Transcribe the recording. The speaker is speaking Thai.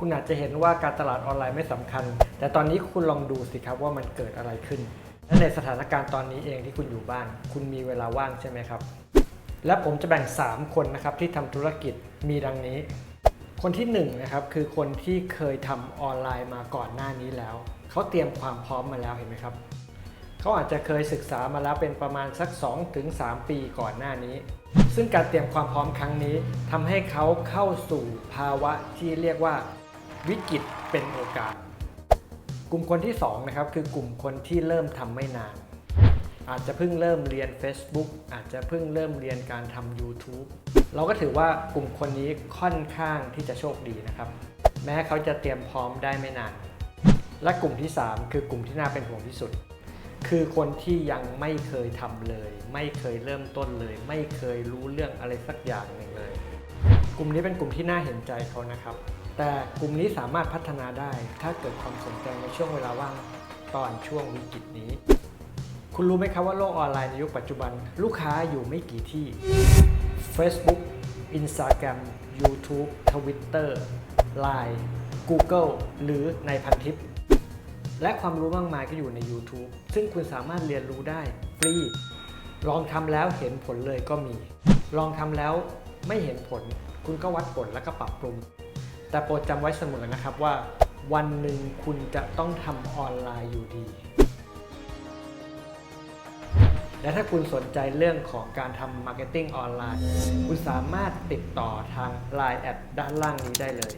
คุณอาจจะเห็นว่าการตลาดออนไลน์ไม่สำคัญ แต่ตอนนี้คุณลองดูสิครับว่ามันเกิดอะไรขึ้น และในสถานการณ์ตอนนี้เองที่คุณอยู่บ้าน คุณมีเวลาว่างใช่ไหมครับ และผมจะแบ่ง 3 คนนะครับที่ทำธุรกิจมีดังนี้ คนที่1นงนะครับคือคนที่เคยทำออนไลน์มาก่อนหน้านี้แล้ว เขาเตรียมความพร้อมมาแล้วเห็นไหมครับ เขาอาจจะเคยศึกษามาแล้วเป็นประมาณสัก 2-3 ปีก่อนหน้านี้ซึ่งการเตรียมความพร้อมครั้งนี้ทำให้เขาเข้าสู่ภาวะที่เรียกว่า วิกฤตเป็นโอกาส กลุ่มคนที่2นะครับคือกลุ่มคนที่เริ่มทำไม่นาน อาจจะเพิ่งเริ่มเรียน Facebook อาจจะเพิ่งเริ่มเรียนการทำ YouTube เราก็ถือว่ากลุ่มคนนี้ค่อนข้างที่จะโชคดีนะครับ แม้เขาจะเตรียมพร้อมได้ไม่นาน และกลุ่มที่ 3 คือกลุ่มที่น่าเป็นห่วงที่สุด คือคนที่ยังไม่เคยทำเลย ไม่เคยเริ่มต้นเลย ไม่เคยรู้เรื่องอะไรสักอย่างหนึ่งเลย กลุ่มนี้เป็นกลุ่มที่น่าเห็นใจเขานะครับ แต่กลุ่มนี้สามารถพัฒนาได้ ถ้าเกิดความสนใจในช่วงเวลาว่างตอนช่วงวิกฤตนี้ คุณรู้ไหมครับว่าโลกออนไลน์ในยุคปัจจุบัน ลูกค้าอยู่ไม่กี่ที่ Facebook Instagram YouTube Twitter Line Google หรือในพันทิป และความรู้มากมายก็อยู่ใน YouTube ซึ่งคุณสามารถเรียนรู้ได้ฟรี ลองทำแล้วเห็นผลเลยก็มี ลองทำแล้วไม่เห็นผล คุณก็วัดผลแล้วก็ปรับปรุง แต่โปรดจำไว้เสมอนะครับว่า วันหนึ่งคุณจะต้องทำออนไลน์อยู่ดี และถ้าคุณสนใจเรื่องของการทำมาร์เก็ตติ้งออนไลน์ คุณสามารถติดต่อทาง Line แอดด้านล่างนี้ได้เลย